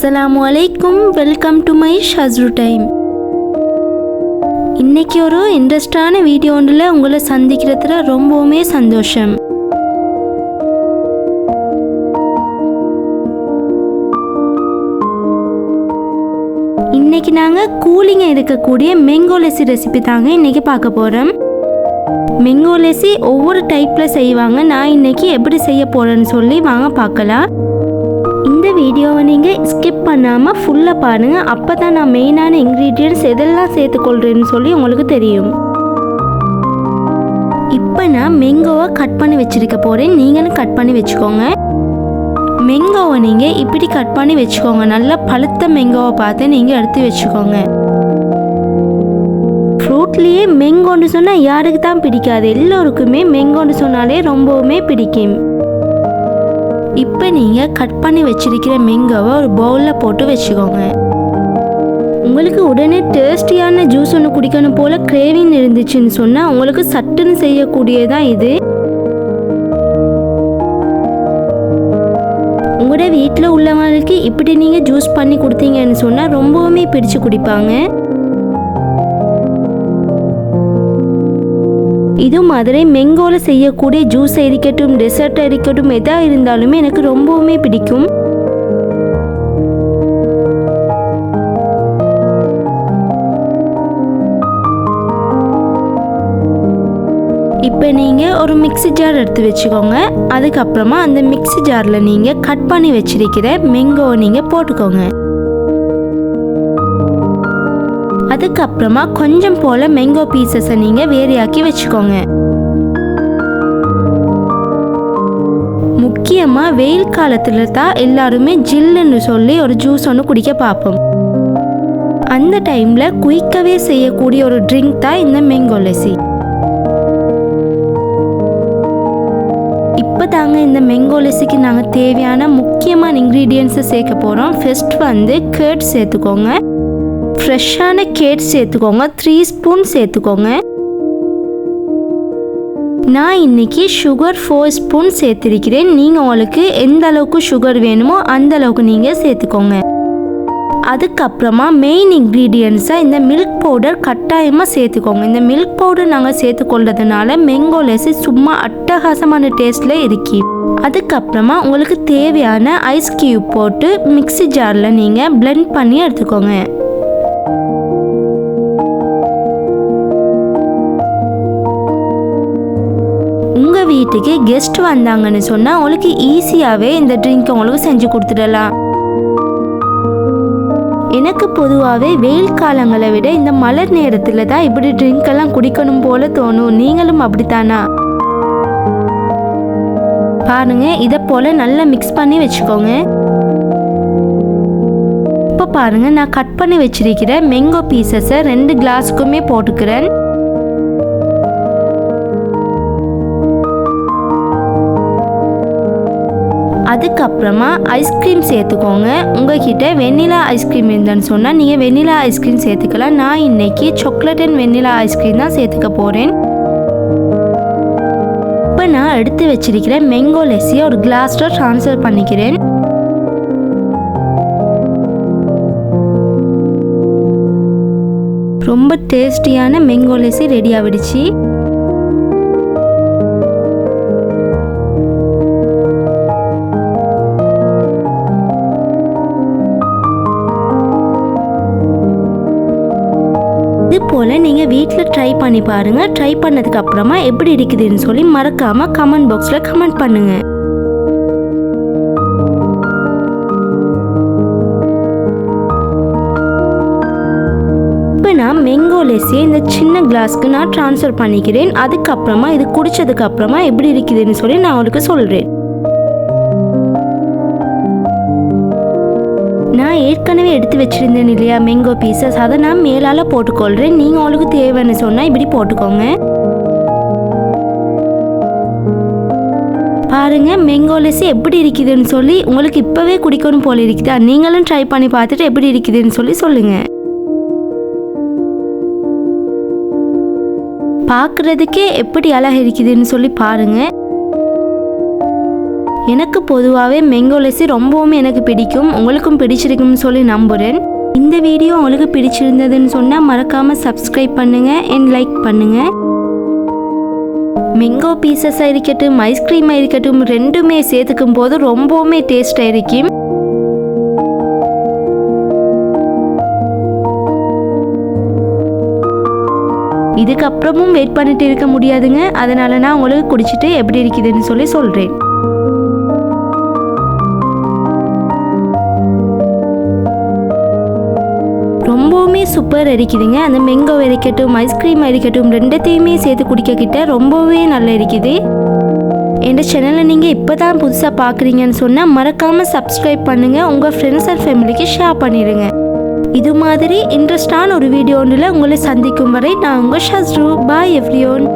அஸ்ஸலாமு அலைக்கும் welcome to my ஷஸ்ரு டைம் இன்னைக்கு ஒரு இன்ட்ரெஸ்டான வீடியோ ஒன்றில் உங்களை சந்திக்கிறதுல ரொம்பவுமே சந்தோஷம். இன்னைக்கு நாங்கள் கூலிங்காக இருக்கக்கூடிய மெங்கோலசி ரெசிபி தாங்க இன்னைக்கு பார்க்க போகிறோம் மெங்கோலசி ஒவ்வொரு டைப்பில் செய்வாங்க. நான் இன்னைக்கு எப்படி செய்ய போகிறேன்னு சொல்லி வாங்க பார்க்கலாம். இந்த வீடியோவை நீங்கள் ஸ்கிப் பண்ணாமல் ஃபுல்லாக பாருங்கள் அப்போ தான் நான் மெயினான இன்க்ரீடியன்ட்ஸ் எதெல்லாம் சேர்த்துக்கொள்கிறேன்னு சொல்லி உங்களுக்கு தெரியும். இப்போ நான் மெங்கோவை கட் பண்ணி வச்சுருக்க போகிறேன் நீங்களும் கட் பண்ணி வச்சுக்கோங்க. மெங்கோவை நீங்கள் இப்படி கட் பண்ணி வச்சுக்கோங்க. நல்லா பழுத்த மெங்கோவை பார்த்து நீங்கள் எடுத்து வச்சுக்கோங்க. ஃப்ரூட்லேயே மெங்கோன்னு சொன்னால் யாருக்கு தான் பிடிக்காது. எல்லோருக்குமே மெங்கோன்னு சொன்னாலே ரொம்பவுமே பிடிக்கும். இப்போ நீங்கள் கட் பண்ணி வச்சிருக்கிற மேங்கோவை ஒரு பவுலில் போட்டு வச்சுக்கோங்க. உங்களுக்கு உடனே டேஸ்டியான ஜூஸ் ஒன்று குடிக்கணும் போல் கிரேவிங் இருந்துச்சுன்னு சொன்னால் உங்களுக்கு சட்டுன்னு செய்யக்கூடியதான் இது. உங்களோட வீட்டில் உள்ளவங்களுக்கு இப்படி நீங்கள் ஜூஸ் பண்ணி கொடுத்தீங்கன்னு சொன்னால் ரொம்பவுமே பிடிச்சு குடிப்பாங்க. இது மாதிரி மெங்கோவில் செய்யக்கூடிய ஜூஸ் இருக்கட்டும் டெசர்ட் இருக்கட்டும் எதாக இருந்தாலுமே எனக்கு ரொம்பவுமே பிடிக்கும். இப்போ நீங்கள் ஒரு மிக்ஸி ஜார் எடுத்து வச்சுக்கோங்க. அதுக்கப்புறமா அந்த மிக்ஸி ஜாரில் நீங்கள் கட் பண்ணி வச்சிருக்கிற மெங்கோவை நீங்கள் போட்டுக்கோங்க. அதுக்கப்புறமா கொஞ்சம் போல் மேங்கோ பீசஸை நீங்கள் வேறையாக்கி வச்சுக்கோங்க. முக்கியமாக வெயில் காலத்தில் தான் எல்லாருமே ஜில்லுன்னு சொல்லி ஒரு ஜூஸ் ஒன்று குடிக்க பார்ப்போம். அந்த டைமில் குயிக்கவே செய்யக்கூடிய ஒரு ட்ரிங்க் தான் இந்த மேங்கோ லெசி இப்போ தாங்க இந்த மேங்கோ லெசிக்கு நாங்கள் தேவையான முக்கியமான இன்க்ரீடியன்ஸை சேர்க்க போகிறோம் ஃபர்ஸ்ட் வந்து கேர்ட் சேர்த்துக்கோங்க. ஃப்ரெஷ்ஷான கேட் சேர்த்துக்கோங்க. த்ரீ ஸ்பூன் சேர்த்துக்கோங்க. நான் இன்னைக்கு சுகர் ஃபோர் ஸ்பூன் சேர்த்துருக்கிறேன். நீங்கள் உங்களுக்கு எந்த அளவுக்கு சுகர் வேணுமோ அந்த அளவுக்கு நீங்கள் சேர்த்துக்கோங்க. அதுக்கப்புறமா மெயின் இன்க்ரீடியன்ஸாக இந்த மில்க் பவுடர் கட்டாயமாக சேர்த்துக்கோங்க. இந்த மில்க் பவுடர் நாங்கள் சேர்த்துக்கொள்றதுனால மெங்கோ லெசி சும்மா அட்டகாசமான டேஸ்டில் இருக்கி. அதுக்கப்புறமா உங்களுக்கு தேவையான ஐஸ் கியூப் போட்டு மிக்ஸி ஜாரில் நீங்கள் பிளெண்ட் பண்ணி எடுத்துக்கோங்க. வீட்டுக்கு கெஸ்ட் வந்தாங்கன்னு சொன்னால் அவளுக்கு ஈஸியாகவே இந்த ட்ரிங்க் உங்களுக்கு செஞ்சு கொடுத்துடலாம். எனக்கு பொதுவாகவே வெயில் காலங்களை விட இந்த மலர் நேரத்தில் தான் இப்படி ட்ரிங்க் எல்லாம் குடிக்கணும் போல தோணும். நீங்களும் அப்படித்தானா? பாருங்க இதை போல நல்லா மிக்ஸ் பண்ணி வச்சுக்கோங்க. இப்போ பாருங்க நான் கட் பண்ணி வச்சிருக்கிற மெங்கோ பீசஸை ரெண்டு கிளாஸுக்குமே போட்டுக்கிறேன். அதுக்கப்புறமா ஐஸ்கிரீம் சேர்த்துக்கோங்க. உங்ககிட்ட வெண்ணிலா ஐஸ்கிரீம் இருந்தேன்னு சொன்னால் நீங்கள் வெண்ணிலா ஐஸ்கிரீம் சேர்த்துக்கலாம். நான் இன்னைக்கு சாக்லேட் அண்ட் வெண்ணிலா ஐஸ்கிரீம் தான் சேர்த்துக்க போகிறேன் இப்போ நான் எடுத்து வச்சிருக்கிற மெங்கோ லெஸ்ஸியை ஒரு கிளாஸில் ட்ரான்ஸ்ஃபர் பண்ணிக்கிறேன். ரொம்ப டேஸ்டியான மெங்கோ லெஸ்ஸி ரெடி ஆகிடுச்சு இது போல் நீங்கள் வீட்டில் ட்ரை பண்ணி பாருங்கள் ட்ரை பண்ணதுக்கு அப்புறமா எப்படி இருக்குதுன்னு சொல்லி மறக்காமல் கமெண்ட் பாக்ஸில் கமெண்ட் பண்ணுங்கள் இப்போ நான் மெங்கோ லெஸ்ஸியை இந்த சின்ன கிளாஸ்க்கு நான் ட்ரான்ஸ்ஃபர் பண்ணிக்கிறேன். அதுக்கப்புறமா இது குடித்ததுக்கப்புறமா எப்படி இருக்குதுன்னு சொல்லி நான் உங்களுக்கு சொல்கிறேன் நான் ஏற்கனவே எடுத்து வச்சுருந்தேன் இல்லையா மேங்கோ பீசஸ் அதை நான் மேலால் போட்டுக்கொள்கிறேன் நீங்கள் உங்களுக்கு தேவைன்னு சொன்னால் இப்படி போட்டுக்கோங்க. பாருங்க மேங்கோ எப்படி இருக்குதுன்னு சொல்லி உங்களுக்கு இப்போவே குடிக்கணும் போல இருக்குதா? நீங்களும் ட்ரை பண்ணி பார்த்துட்டு எப்படி இருக்குதுன்னு சொல்லி சொல்லுங்கள் பார்க்குறதுக்கே எப்படி அழகு இருக்குதுன்னு சொல்லி பாருங்கள் எனக்கு பொதுவாகவே மேங்கோ லஸ்ஸி ரொம்பவுமே எனக்கு பிடிக்கும். உங்களுக்கும் பிடிச்சிருக்கும்னு சொல்லி நம்புகிறேன் இந்த வீடியோ உங்களுக்கு பிடிச்சிருந்ததுன்னு சொன்னால் மறக்காமல் சப்ஸ்கிரைப் பண்ணுங்கள் அண்ட் லைக் பண்ணுங்கள் மெங்கோ பீசஸாக இருக்கட்டும் ஐஸ்கிரீமாக இருக்கட்டும் ரெண்டுமே சேர்த்துக்கும் போது ரொம்பவுமே டேஸ்டாக இருக்கும். இதுக்கப்புறமும் வெயிட் பண்ணிட்டு இருக்க முடியாதுங்க. அதனால நான் உங்களுக்கு குடிச்சிட்டு எப்படி இருக்குதுன்னு சொல்லி சொல்கிறேன் ரொம்பவுமே சூப்பர் இருக்குதுங்க அந்த மெங்கோ இருக்கட்டும் ஐஸ்கிரீம் இருக்கட்டும் ரெண்டத்தையுமே சேர்த்து குடிக்கக்கிட்ட ரொம்பவே நல்லா இருக்குது. என் சேனலை நீங்கள் இப்போ தான் புதுசாக பார்க்குறீங்கன்னு சொன்னால் மறக்காமல் சப்ஸ்கிரைப் பண்ணுங்கள் உங்கள் ஃப்ரெண்ட்ஸ் அண்ட் ஃபேமிலிக்கு ஷேர் பண்ணிடுங்க. இது மாதிரி இன்ட்ரெஸ்டான ஒரு வீடியோ ஒன்றில் உங்களை சந்திக்கும் வரை நான் உங்கள் ஷஸ்ரு. பாய் எவ்ரியோன்